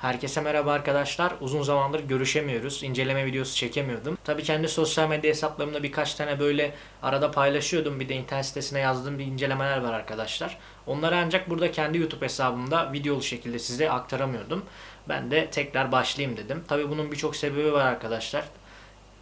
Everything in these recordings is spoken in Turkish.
Herkese merhaba arkadaşlar. Uzun zamandır görüşemiyoruz. İnceleme videosu çekemiyordum. Tabii kendi sosyal medya hesaplarımda birkaç tane böyle arada paylaşıyordum. Bir de internet sitesine yazdığım bir incelemeler var arkadaşlar. Onları ancak burada kendi YouTube hesabımda videolu şekilde size aktaramıyordum. Ben de tekrar başlayayım dedim. Tabii bunun birçok sebebi var arkadaşlar.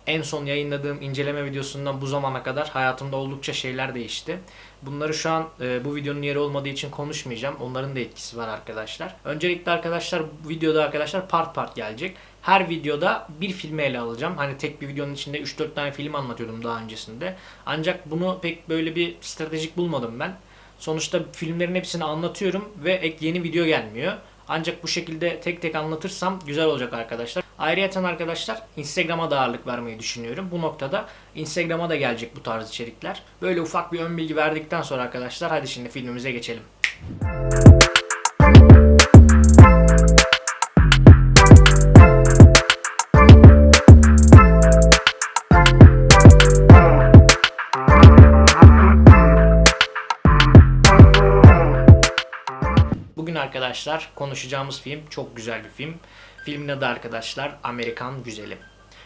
En son yayınladığım inceleme videosundan bu zamana kadar hayatımda oldukça şeyler değişti. Bunları şu an e, bu videonun yeri olmadığı için konuşmayacağım. Onların da etkisi var arkadaşlar. Öncelikle arkadaşlar bu videoda arkadaşlar part part gelecek. Her videoda bir filmi ele alacağım. Hani tek bir videonun içinde 3-4 tane film anlatıyordum daha öncesinde. Ancak bunu pek böyle bir stratejik bulmadım ben. Sonuçta filmlerin hepsini anlatıyorum ve ek yeni video gelmiyor. Ancak bu şekilde tek tek anlatırsam güzel olacak arkadaşlar. Ayrıca arkadaşlar Instagram'a da ağırlık vermeyi düşünüyorum. Bu noktada Instagram'a da gelecek bu tarz içerikler. Böyle ufak bir ön bilgi verdikten sonra arkadaşlar hadi şimdi filmimize geçelim. Bugün arkadaşlar konuşacağımız film çok güzel bir film. Filmin adı arkadaşlar Amerikan Güzeli.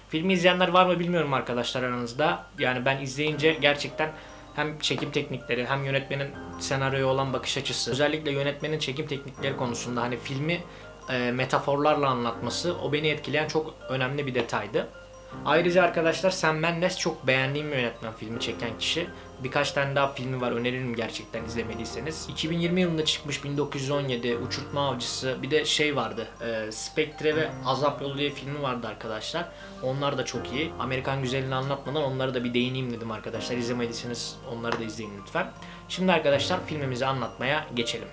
Filmi izleyenler var mı bilmiyorum arkadaşlar aranızda. Yani ben izleyince gerçekten hem çekim teknikleri hem yönetmenin senaryoya olan bakış açısı özellikle yönetmenin çekim teknikleri konusunda hani filmi e, metaforlarla anlatması o beni etkileyen çok önemli bir detaydı. Ayrıca arkadaşlar Sam Mendes çok beğendiğim bir yönetmen filmi çeken kişi. Birkaç tane daha filmi var öneririm gerçekten izlemediyseniz. 2020 yılında çıkmış 1917 Uçurtma Avcısı bir de şey vardı e, Spectre ve Azap Yolu diye filmi vardı arkadaşlar. Onlar da çok iyi. Amerikan güzelini anlatmadan onları da bir değineyim dedim arkadaşlar. İzlemediyseniz onları da izleyin lütfen. Şimdi arkadaşlar filmimizi anlatmaya geçelim.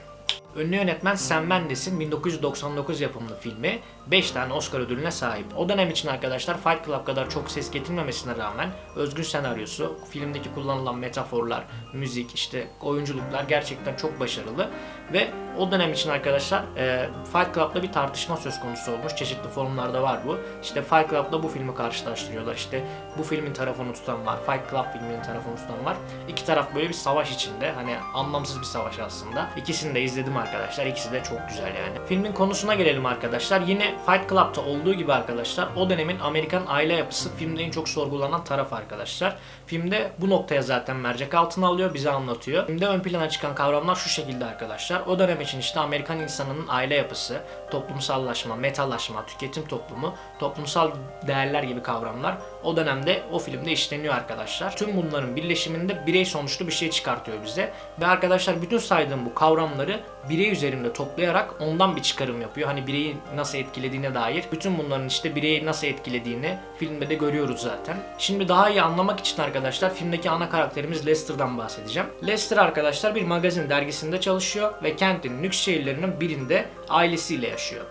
Ünlü yönetmen Sam Mendes'in 1999 yapımlı filmi 5 tane Oscar ödülüne sahip. O dönem için arkadaşlar Fight Club kadar çok ses getirmemesine rağmen özgün senaryosu, filmdeki kullanılan metaforlar, müzik, işte oyunculuklar gerçekten çok başarılı. Ve o dönem için arkadaşlar e, Fight Club'la bir tartışma söz konusu olmuş. Çeşitli forumlarda var bu. İşte Fight Club'la bu filmi karşılaştırıyorlar. İşte bu filmin tarafını tutan var. Fight Club filminin tarafını tutan var. İki taraf böyle bir savaş içinde. Hani anlamsız bir savaş aslında. İkisini de izledim arkadaşlar. İkisi de çok güzel yani. Filmin konusuna gelelim arkadaşlar. Yine Fight Club'ta olduğu gibi arkadaşlar o dönemin Amerikan aile yapısı filmde en çok sorgulanan taraf arkadaşlar. Filmde bu noktaya zaten mercek altına alıyor, bize anlatıyor. Filmde ön plana çıkan kavramlar şu şekilde arkadaşlar. O dönem için işte Amerikan insanının aile yapısı, toplumsallaşma, metalaşma, tüketim toplumu, toplumsal değerler gibi kavramlar o dönemde o filmde işleniyor arkadaşlar. Tüm bunların birleşiminde birey sonuçlu bir şey çıkartıyor bize. Ve arkadaşlar bütün saydığım bu kavramları birey üzerinde toplayarak ondan bir çıkarım yapıyor. Hani bireyi nasıl etkilediğine dair. Bütün bunların işte bireyi nasıl etkilediğini filmde de görüyoruz zaten. Şimdi daha iyi anlamak için arkadaşlar filmdeki ana karakterimiz Lester'dan bahsedeceğim. Lester arkadaşlar bir magazin dergisinde çalışıyor ve kentin lüks şehirlerinin birinde ailesiyle yaşıyor.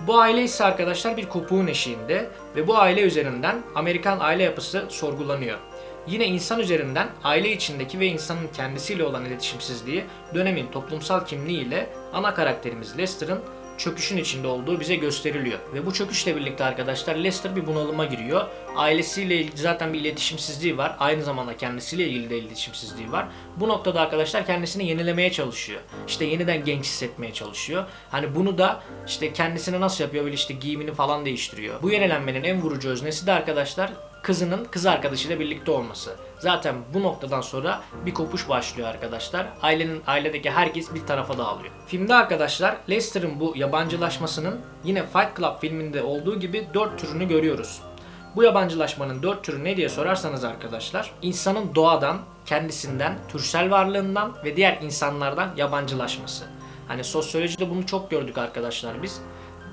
Bu aile ise arkadaşlar bir kopuğun eşiğinde ve bu aile üzerinden Amerikan aile yapısı sorgulanıyor. Yine insan üzerinden aile içindeki ve insanın kendisiyle olan iletişimsizliği dönemin toplumsal kimliğiyle ana karakterimiz Lester'ın çöküşün içinde olduğu bize gösteriliyor. Ve bu çöküşle birlikte arkadaşlar Lester bir bunalıma giriyor. Ailesiyle zaten bir iletişimsizliği var. Aynı zamanda kendisiyle ilgili de iletişimsizliği var. Bu noktada arkadaşlar kendisini yenilemeye çalışıyor. İşte yeniden genç hissetmeye çalışıyor. Hani bunu da işte kendisine nasıl yapıyor böyle işte giyimini falan değiştiriyor. Bu yenilenmenin en vurucu öznesi de arkadaşlar kızının kız arkadaşıyla birlikte olması. Zaten bu noktadan sonra bir kopuş başlıyor arkadaşlar. Ailenin ailedeki herkes bir tarafa dağılıyor. Filmde arkadaşlar Lester'ın bu yabancılaşmasının yine Fight Club filminde olduğu gibi dört türünü görüyoruz. Bu yabancılaşmanın dört türü ne diye sorarsanız arkadaşlar, insanın doğadan, kendisinden, türsel varlığından ve diğer insanlardan yabancılaşması. Hani sosyolojide bunu çok gördük arkadaşlar biz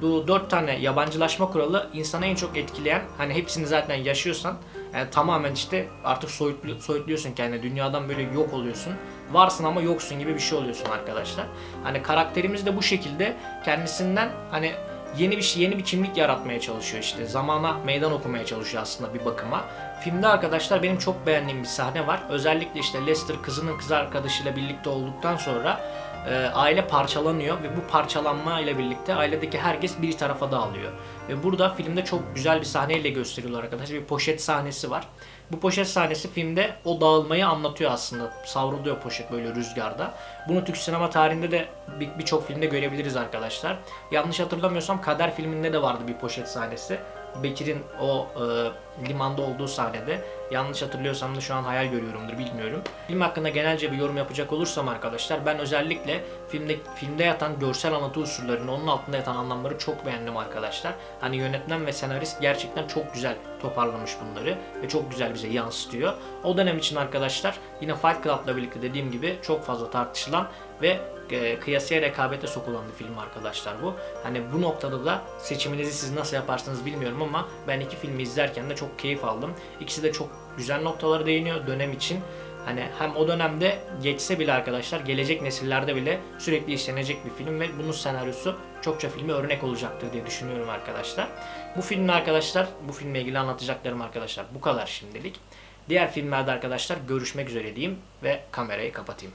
bu dört tane yabancılaşma kuralı insanı en çok etkileyen hani hepsini zaten yaşıyorsan yani tamamen işte artık soyutlu, soyutluyorsun kendini. Dünyadan böyle yok oluyorsun. Varsın ama yoksun gibi bir şey oluyorsun arkadaşlar. Hani karakterimiz de bu şekilde. Kendisinden hani yeni bir şey yeni bir kimlik yaratmaya çalışıyor işte. Zamana meydan okumaya çalışıyor aslında bir bakıma. Filmde arkadaşlar benim çok beğendiğim bir sahne var. Özellikle işte Lester kızının kız arkadaşıyla birlikte olduktan sonra e, aile parçalanıyor ve bu parçalanma ile birlikte ailedeki herkes bir tarafa dağılıyor. Ve burada filmde çok güzel bir sahneyle gösteriyorlar arkadaşlar. Bir poşet sahnesi var. Bu poşet sahnesi filmde o dağılmayı anlatıyor aslında. Savruluyor poşet böyle rüzgarda. Bunu Türk sinema tarihinde de bir- birçok filmde görebiliriz arkadaşlar. Yanlış hatırlamıyorsam Kader filminde de vardı bir poşet sahnesi. Bekir'in o e, limanda olduğu sahnede. Yanlış hatırlıyorsam da şu an hayal görüyorumdur bilmiyorum. Film hakkında genelce bir yorum yapacak olursam arkadaşlar ben özellikle filmde filmde yatan görsel anlatı unsurlarını onun altında yatan anlamları çok beğendim arkadaşlar. Hani yönetmen ve senarist gerçekten çok güzel toparlamış bunları ve çok güzel bize yansıtıyor. O dönem için arkadaşlar yine Fight Club'la birlikte dediğim gibi çok fazla tartışılan ve e, kıyasıya rekabete sokulan bir film arkadaşlar bu. Hani bu noktada da seçiminizi siz nasıl yaparsınız bilmiyorum ama ben iki filmi izlerken de çok keyif aldım. İkisi de çok güzel noktalara değiniyor dönem için. Hani hem o dönemde geçse bile arkadaşlar gelecek nesillerde bile sürekli işlenecek bir film ve bunun senaryosu çokça filme örnek olacaktır diye düşünüyorum arkadaşlar. Bu filmin arkadaşlar, bu filmle ilgili anlatacaklarım arkadaşlar bu kadar şimdilik. Diğer filmlerde arkadaşlar görüşmek üzere diyeyim ve kamerayı kapatayım.